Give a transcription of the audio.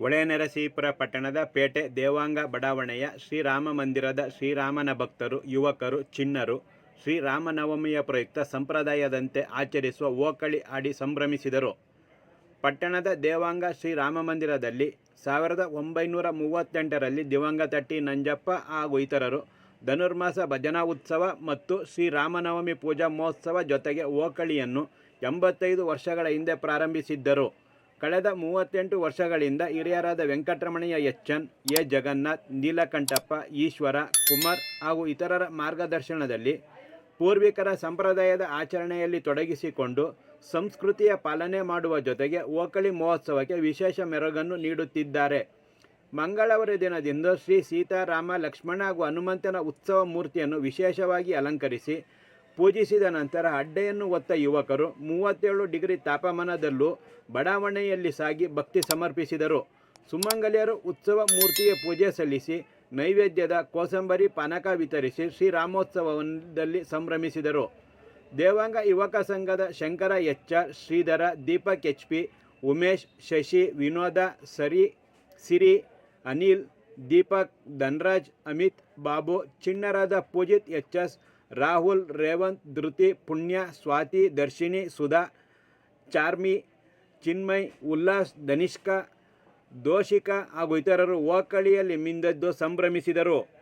ಹೊಳೆನರಸೀಪುರ ಪಟ್ಟಣದ ಪೇಟೆ ದೇವಾಂಗ ಬಡಾವಣೆಯ ಶ್ರೀರಾಮ ಮಂದಿರದ ಶ್ರೀರಾಮನ ಭಕ್ತರು, ಯುವಕರು ಚಿನ್ನರು ಶ್ರೀರಾಮನವಮಿಯ ಪ್ರಯುಕ್ತ ಸಂಪ್ರದಾಯದಂತೆ ಆಚರಿಸುವ ಓಕಳಿ ಆಡಿ ಸಂಭ್ರಮಿಸಿದರು. ಪಟ್ಟಣದ ದೇವಾಂಗ ಶ್ರೀರಾಮ ಮಂದಿರದಲ್ಲಿ ಸಾವಿರದ ಒಂಬೈನೂರ ಮೂವತ್ತೆಂಟರಲ್ಲಿ ದಿವಂಗತ ಟಿ. ನಂಜಪ್ಪ ಹಾಗೂ ಇತರರು ಧನುರ್ಮಾಸ ಭಜನಾ ಉತ್ಸವ ಮತ್ತು ಶ್ರೀರಾಮನವಮಿ ಪೂಜಾ ಮಹೋತ್ಸವ ಜೊತೆಗೆ ಓಕಳಿಯನ್ನು ಎಂಬತ್ತೈದು ವರ್ಷಗಳ ಹಿಂದೆ ಪ್ರಾರಂಭಿಸಿದ್ದರು. ಕಳೆದ ಮೂವತ್ತೆಂಟು ವರ್ಷಗಳಿಂದ ಹಿರಿಯರಾದ Venkataramanaiah H N, A. Jagannath, Neelakanthappa, Eshwara, Kumar ಹಾಗೂ ಇತರರ ಮಾರ್ಗದರ್ಶನದಲ್ಲಿ ಪೂರ್ವಿಕರ ಸಂಪ್ರದಾಯದ ಆಚರಣೆಯಲ್ಲಿ ತೊಡಗಿಸಿಕೊಂಡು ಸಂಸ್ಕೃತಿಯ ಪಾಲನೆ ಮಾಡುವ ಜೊತೆಗೆ ಓಕಳಿ ಮಹೋತ್ಸವಕ್ಕೆ ವಿಶೇಷ ಮೆರುಗನ್ನು ನೀಡುತ್ತಿದ್ದಾರೆ. ಮಂಗಳವಾರ ದಿನದಿಂದ ಶ್ರೀ ಸೀತಾರಾಮ ಲಕ್ಷ್ಮಣ ಹಾಗೂ ಹನುಮಂತನ ಉತ್ಸವ ಮೂರ್ತಿಯನ್ನು ವಿಶೇಷವಾಗಿ ಅಲಂಕರಿಸಿ ಪೂಜಿಸಿದ ನಂತರ ಅಡ್ಡೆಯನ್ನು ಒತ್ತ ಯುವಕರು ಮೂವತ್ತೇಳು ಡಿಗ್ರಿ ತಾಪಮಾನದಲ್ಲೂ ಬಡಾವಣೆಯಲ್ಲಿ ಸಾಗಿ ಭಕ್ತಿ ಸಮರ್ಪಿಸಿದರು. ಸುಮಂಗಲಿಯರು ಉತ್ಸವ ಮೂರ್ತಿಗೆ ಪೂಜೆ ಸಲ್ಲಿಸಿ ನೈವೇದ್ಯದ ಕೋಸಂಬರಿ, ಪಾನಕ ವಿತರಿಸಿ ಶ್ರೀರಾಮೋತ್ಸವದಲ್ಲಿ ಸಂಭ್ರಮಿಸಿದರು. ದೇವಾಂಗ ಯುವಕ ಸಂಘದ Shankara H Shridhara, Deepak H P, Umesh, Shashi, Vinoda, Sari, Siri, Anil, Deepak, Dhanraj, Amit, Babu, ಚಿಣ್ಣರಾದ Pujit H S Rahul, Revanth, Dhriti, Punya, Swati Darshini Sudha, ಚಾರ್ಮಿ, Chinmay, Ullas, ಧನಿಷ್ಕಾ, ದೋಷಿಕ ಹಾಗೂ ಇತರರು ಓಕಳಿಯಲ್ಲಿ ಮಿಂದದ್ದು ಸಂಭ್ರಮಿಸಿದರು.